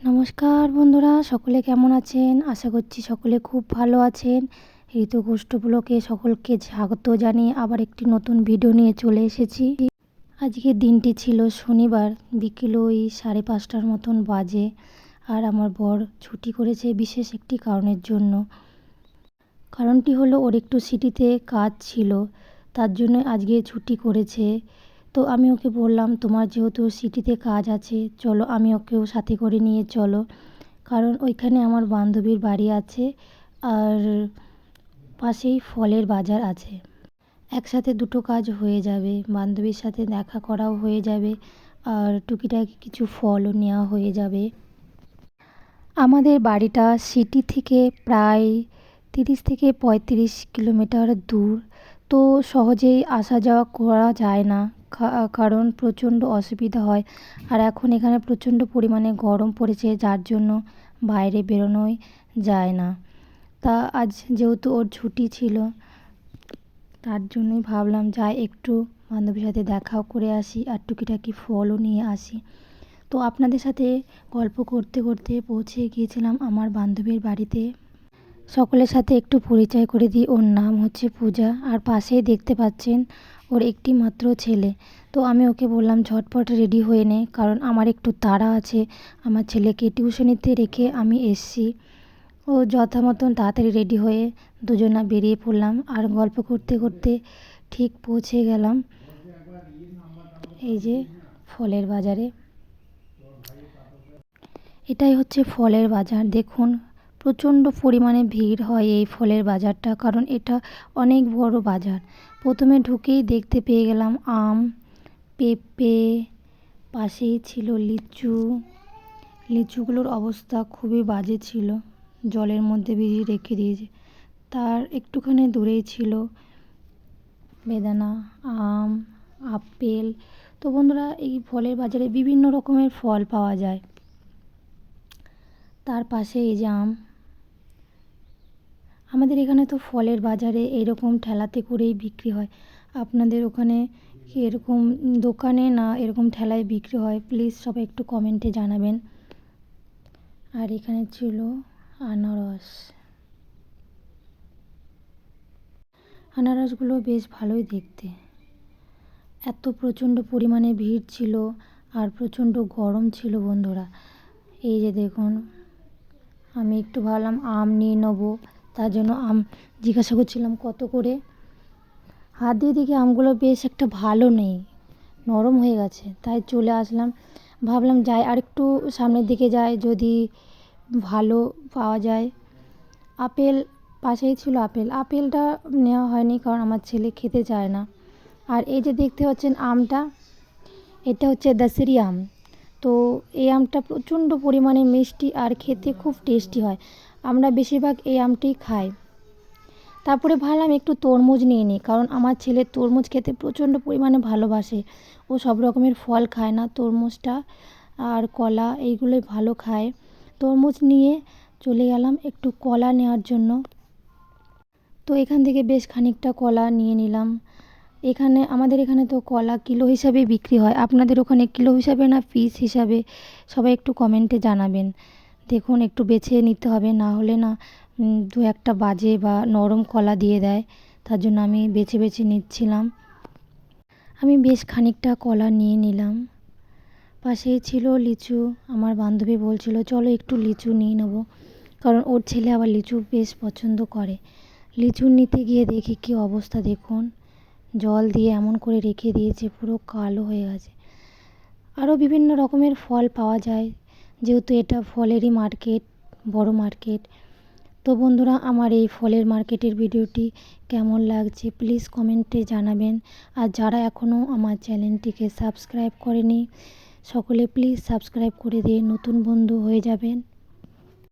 নমস্কার বন্ধুরা, সকলে কেমন আছেন? আশা করছি সকলে খুব ভালো আছেন। ঋতু গোষ্ঠ ব্লকে সকলকে স্বাগত জানিয়ে আবার একটি নতুন ভিডিও নিয়ে চলে এসেছি। আজকের দিনটি ছিল শনিবার, বিকেল ওই সাড়ে পাঁচটার মতন বাজে আর আমার বর ছুটি করেছে বিশেষ একটি কারণের জন্য। কারণটি হলো ওর একটু সিটিতে কাজ ছিল, তার জন্য আজকে ছুটি করেছে। তো আমি ওকে বললাম, তোমার যেহেতু সিটিতে কাজ আছে, চলো আমি ওকেও সাথে করে নিয়ে চলো। কারণ ওইখানে আমার বান্ধবীর বাড়ি আছে, আর পাশেই ফলের বাজার আছে। একসাথে দুটো কাজ হয়ে যাবে, বান্ধবীর সাথে দেখা করাও হয়ে যাবে, আর টুকিটাকি কিছু ফলও নেওয়া হয়ে যাবে। আমাদের বাড়িটা সিটি থেকে প্রায় তিরিশ থেকে পঁয়ত্রিশ কিলোমিটার দূর তো সহজেই আসা যাওয়া করা যায় না। কারণ প্রচণ্ড অসুবিধা হয়। আর এখন এখানে প্রচণ্ড পরিমাণে গরম পড়েছে, যার জন্য বাইরে বেরোনোই যায় না। তা আজ যেহেতু ওর ছুটি ছিল, তার জন্যই ভাবলাম, যাই একটু বান্ধবীর সাথে দেখাও করে আসি আর টুকিটাকি ফলও নিয়ে আসি। তো আপনাদের সাথে গল্প করতে করতে পৌঁছে গিয়েছিলাম আমার বান্ধবীর বাড়িতে। সকলের সাথে একটু পরিচয় করে দিই। ওর নাম হচ্ছে পূজা। আর পাশেই দেখতে পাচ্ছেন ওর একটি মাত্র ছেলে। তো আমি ওকে বললাম, ঝটপট রেডি হয়ে নে, কারণ আমার একটু তাড়া আছে। আমার ছেলেকে টিউশনিতে রেখে আমি এসছি। ও যথা মতন তাড়াতাড়ি রেডি হয়ে দুজনা বেরিয়ে পড়লাম। আর গল্প করতে করতে ঠিক পৌঁছে গেলাম এই যে ফলের বাজারে। এটাই হচ্ছে ফলের বাজার। দেখুন প্রচণ্ড পরিমাণে ভিড় হয় এই ফলের বাজারটা, কারণ এটা অনেক বড় বাজার। প্রথমে ঢুকেই দেখতে পেয়ে গেলাম আম, পেঁপে, পাশেই ছিল লিচু। লিচুগুলোর অবস্থা খুবই বাজে ছিল, জলের মধ্যে ভিজিয়ে রেখে দিয়েছে। তার একটুখানি দূরেই ছিল বেদানা, আম, আপেল। তো বন্ধুরা, এই ফলের বাজারে বিভিন্ন রকমের ফল পাওয়া যায়। তার পাশে এই যে আম আমাদের এখানে তো ফলের বাজারে এরকম ঠেলাতে করেই বিক্রি হয়। আপনাদের ওখানে কি এরকম দোকানে না এরকম ঠেলায় বিক্রি হয়? প্লিজ সবাই একটু কমেন্টে জানাবেন। আর এখানে ছিল আনারস। আনারসগুলো বেশ ভালোই দেখতে। এত প্রচণ্ড পরিমাণে ভিড় ছিল আর প্রচণ্ড গরম ছিল বন্ধুরা। এই যে দেখুন, আমি একটু ভাবলাম আম নিয়ে নেব। তার জন্য আম জিজ্ঞাসা করছিলাম, কত করে? হাত দিয়ে দেখি আমগুলো বেশ একটা ভালো নেই, নরম হয়ে গেছে। তাই চলে আসলাম। ভাবলাম যাই আর একটু সামনের দিকে যাই, যদি ভালো পাওয়া যায়। আপেল, পাশেই ছিল আপেল। আপেলটা নেওয়া হয়নি কারণ আমার ছেলে খেতে চায় না। আর এই যে দেখতে পাচ্ছেন আমটা, এটা হচ্ছে দাসেরি আম। তো এই আমটা প্রচণ্ড পরিমাণে মিষ্টি আর খেতে খুব টেস্টি হয়। আমরা বেশিরভাগ এই আমটিই খাই। তারপরে ভাবলাম একটু তরমুজ নিয়ে নিই, কারণ আমার ছেলে তরমুজ খেতে প্রচণ্ড পরিমাণে ভালোবাসে। ও সব রকমের ফল খায় না, তরমুজটা আর কলা এইগুলোই ভালো খায়। তরমুজ নিয়ে চলে গেলাম একটু কলা নেওয়ার জন্য। তো এখান থেকে বেশ খানিকটা কলা নিয়ে নিলাম। এখানে, আমাদের এখানে তো কলা কিলো হিসাবে বিক্রি হয়। আপনাদের ওখানে কিলো হিসাবে না পিস হিসাবে? সবাই একটু কমেন্টে জানাবেন। দেখুন, একটু বেছে নিতে হবে, না হলে না দু একটা বাজে বা নরম কলা দিয়ে দেয়। তার জন্য আমি বেছে বেছে নিচ্ছিলাম। আমি বেশ খানিকটা কলা নিয়ে নিলাম। পাশেই ছিল লিচু। আমার বান্ধবী বলছিল, চলো একটু লিচু নিয়ে নেব। কারণ ওর ছেলে আবার লিচু বেশ পছন্দ করে। লিচু নিতে গিয়ে দেখি কী অবস্থা, দেখুন। জল দিয়ে এমন করে রেখে দিয়েছে, পুরো কালো হয়ে গেছে। আরও বিভিন্ন রকমের ফল পাওয়া যায়। যেহেতু এটা ফলেরই মার্কেট, বড় মার্কেট, তো বন্ধুরা আমার এই ফলের মার্কেটের ভিডিওটি কেমন লাগছে প্লিজ কমেন্টে জানাবেন। আর যারা এখনও আমার চ্যানেলটিকে সাবস্ক্রাইব করেনি, সকলে প্লিজ সাবস্ক্রাইব করে দিয়ে নতুন বন্ধু হয়ে যাবেন।